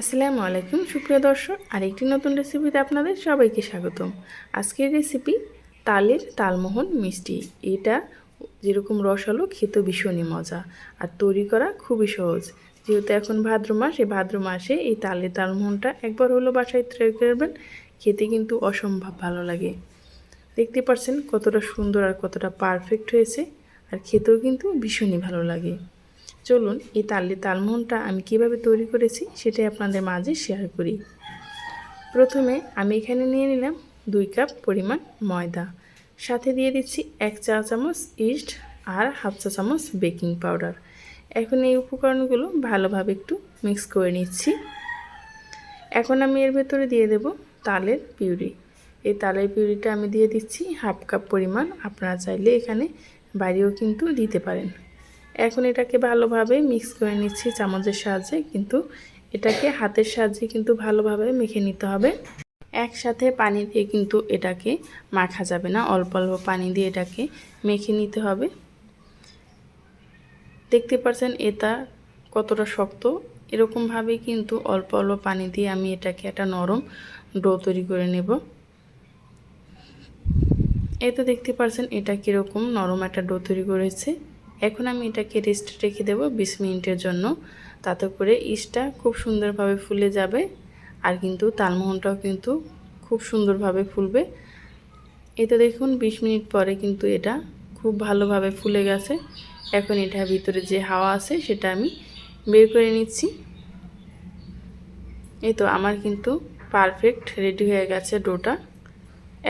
আসসালামু আলাইকুম, সুপ্রিয় দর্শক। আরেকটি নতুন রেসিপিতে আপনাদের সবাইকে স্বাগতম। আজকের রেসিপি তালের তালমোহন মিষ্টি। এটা যেরকম রসালো খেতে ভীষণই মজা আর তৈরি করা খুবই সহজ। যেহেতু এখন ভাদ্র মাস, এই ভাদ্র মাসে এই তালের তালমোহনটা একবার হলো বাসায় তৈরি করবেন, খেতে কিন্তু অসম্ভব ভালো লাগে। দেখতে পাচ্ছেন কতটা সুন্দর আর কতটা পারফেক্ট হয়েছে আর খেতেও কিন্তু ভীষণই ভালো লাগে। চলুন এই তালে তালমোহনটা আমি কীভাবে তৈরি করেছি সেটাই আপনাদের মাঝে শেয়ার করি। প্রথমে আমি এখানে নিয়ে নিলাম দুই কাপ পরিমাণ ময়দা। সাথে দিয়ে দিচ্ছি এক চা চামচ ইস্ট আর হাফ চা চামচ বেকিং পাউডার এখন এই উপকরণগুলো ভালোভাবে একটু মিক্স করে নিচ্ছি। এখন আমি এর ভেতরে দিয়ে দেব তালের পিউরি। এই তালের পিউরিটা আমি দিয়ে দিচ্ছি হাফ কাপ পরিমাণ। আপনারা চাইলে এখানে বাইরেও কিন্তু দিতে পারেন। এখন এটাকে ভালোভাবে মিক্স করে নিচ্ছি চামচের সাহায্যে, কিন্তু এটাকে হাতের সাহায্যে কিন্তু ভালোভাবে মেখে নিতে হবে। একসাথে পানি দিয়ে কিন্তু এটাকে মাখা যাবে না, অল্প অল্প পানি দিয়ে এটাকে মেখে নিতে হবে। দেখতে পাচ্ছেন এটা কতটা শক্ত, এরকমভাবে কিন্তু অল্প অল্প পানি দিয়ে আমি এটাকে একটা নরম ডো তৈরি করে নেব। এই তো দেখতে পাচ্ছেন এটা কীরকম নরম একটা ডো তৈরি করেছে। এখন আমি এটাকে রেস্ট রেখে দেবো বিশ মিনিটের জন্য। তাতে করে ইস্টটা খুব সুন্দরভাবে ফুলে যাবে আর কিন্তু তালমোহনটাও কিন্তু খুব সুন্দরভাবে ফুলবে। এটা দেখুন, বিশ মিনিট পরে কিন্তু এটা খুব ভালোভাবে ফুলে গেছে। এখন এটার ভিতরে যে হাওয়া আছে সেটা আমি বের করে নিচ্ছি। এই তো আমার কিন্তু পারফেক্ট রেডি হয়ে গেছে ডোটা।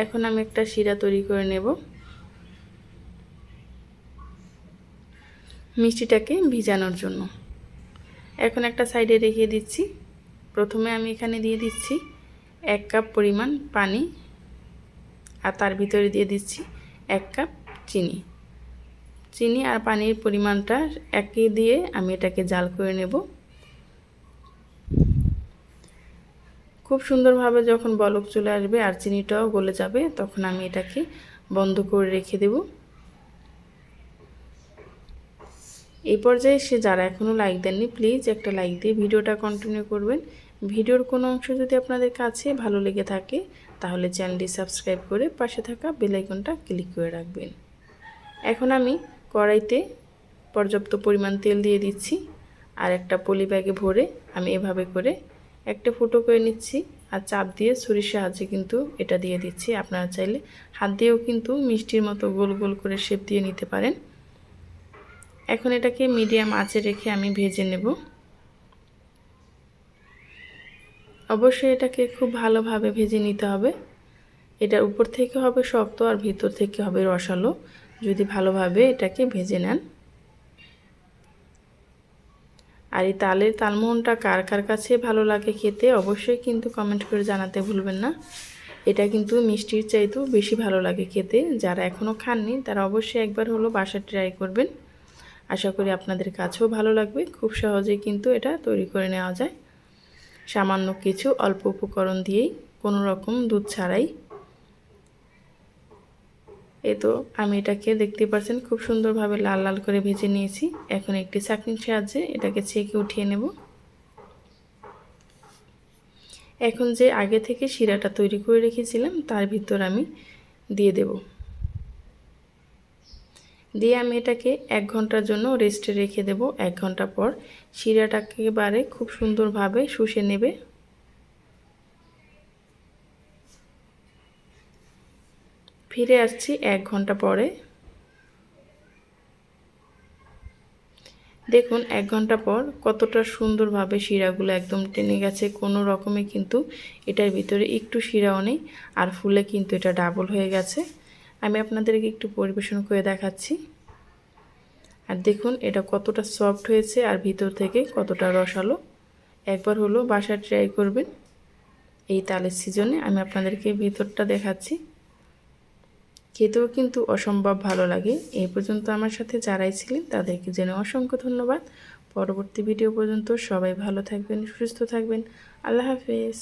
এখন আমি একটা শিরা তৈরি করে নেব। মিষ্টিটাকে ভিজানোর জন্য। এখন একটা সাইডে রেখে দিচ্ছি। প্রথমে আমি এখানে দিয়ে দিচ্ছি এক কাপ পরিমাণ পানি আর তার ভিতরে দিয়ে দিচ্ছি এক কাপ চিনি। চিনি আর পানির পরিমাণটা একই দিয়ে আমি এটাকে জাল করে নেব। খুব সুন্দরভাবে যখন বলক চলে আসবে আর চিনিটাও গলে যাবে, তখন আমি এটাকে বন্ধ করে রেখে দেবো। এই পর্যায়ে সে যারা এখনও লাইক দেননি প্লিজ একটা লাইক দিয়ে ভিডিওটা কন্টিনিউ করবেন। ভিডিওর কোনো অংশ যদি আপনাদের কাছে ভালো লেগে থাকে, তাহলে চ্যানেলটি সাবস্ক্রাইব করে পাশে থাকা বেলাইকনটা ক্লিক করে রাখবেন। এখন আমি কড়াইতে পর্যাপ্ত পরিমাণ তেল দিয়ে দিচ্ছি, আর একটা পলি ব্যাগে ভরে আমি এভাবে করে একটা ফুটো করে নিচ্ছি, আর চাপ দিয়ে ছুরির সাহায্যে কিন্তু এটা দিয়ে দিচ্ছি। আপনারা চাইলে হাত দিয়েও কিন্তু মিষ্টির মতো গোল গোল করে শেপ দিয়ে নিতে পারেন। এখন এটাকে মিডিয়াম আঁচে রেখে আমি ভেজে নেব। অবশ্যই এটাকে খুব ভালোভাবে ভেজে নিতে হবে। এটা উপর থেকে হবে শক্ত আর ভিতর থেকে হবে রসালো। যদি ভালোভাবে এটাকে ভেজে নেন। আর এই তালের তালমোহনটা কার কার কাছে ভালো লাগে খেতে অবশ্যই কিন্তু কমেন্ট করে জানাতে ভুলবেন না। এটা কিন্তু মিষ্টির চাইতেও বেশি ভালো লাগে খেতে। যারা এখনও খাননি, তারা অবশ্যই একবার হলো বাসা ট্রাই করবেন। আশা করি আপনাদের কাছেও ভালো লাগবে। খুব সহজেই কিন্তু এটা তৈরি করে নেওয়া যায়। সামান্য কিছু অল্প উপকরণ দিয়েই কোনো রকম দুধ ছাড়াই। এ তো আমি এটাকে দেখতে পাচ্ছেন, খুব সুন্দরভাবে লাল লাল করে ভেজে নিয়েছি। এখন একটি চাকনির সাহায্যে এটাকে ছেঁকে উঠিয়ে নেব। এখন যে আগে থেকে শিরাটা তৈরি করে রেখেছিলাম, তার ভিতর আমি দিয়ে দেবো। দিয়ে আমি এটাকে এক ঘণ্টার জন্য রেস্টে রেখে দেব। এক ঘণ্টা পর শিরাটাকে বারে খুব সুন্দরভাবে শুষে নেবে। ফিরে আসছি এক ঘণ্টা পরে। দেখুন, এক ঘণ্টা পর কতটা সুন্দরভাবে শিরাগুলো একদম টেনে গেছে। কোনো রকমে কিন্তু এটার ভিতরে একটু শিরাও নেই, আর ফুলে কিন্তু এটা ডাবল হয়ে গেছে। আমি আপনাদেরকে একটু পরিবেশন করে দেখাচ্ছি। আর দেখুন, এটা কতটা সফট হয়েছে আর ভিতর থেকে কতটা রসালো। একবার হলো বাসা ট্রাই করবেন। এই তালের সিজনে আমি আপনাদেরকে ভিতরটা দেখাচ্ছি। খেতেও কিন্তু অসম্ভব ভালো লাগে। এই পর্যন্ত আমার সাথে যারাই ছিলেন, তাদেরকে জেনে অসংখ্য ধন্যবাদ। পরবর্তী ভিডিও পর্যন্ত সবাই ভালো থাকবেন, সুস্থ থাকবেন। আল্লাহ হাফেজ।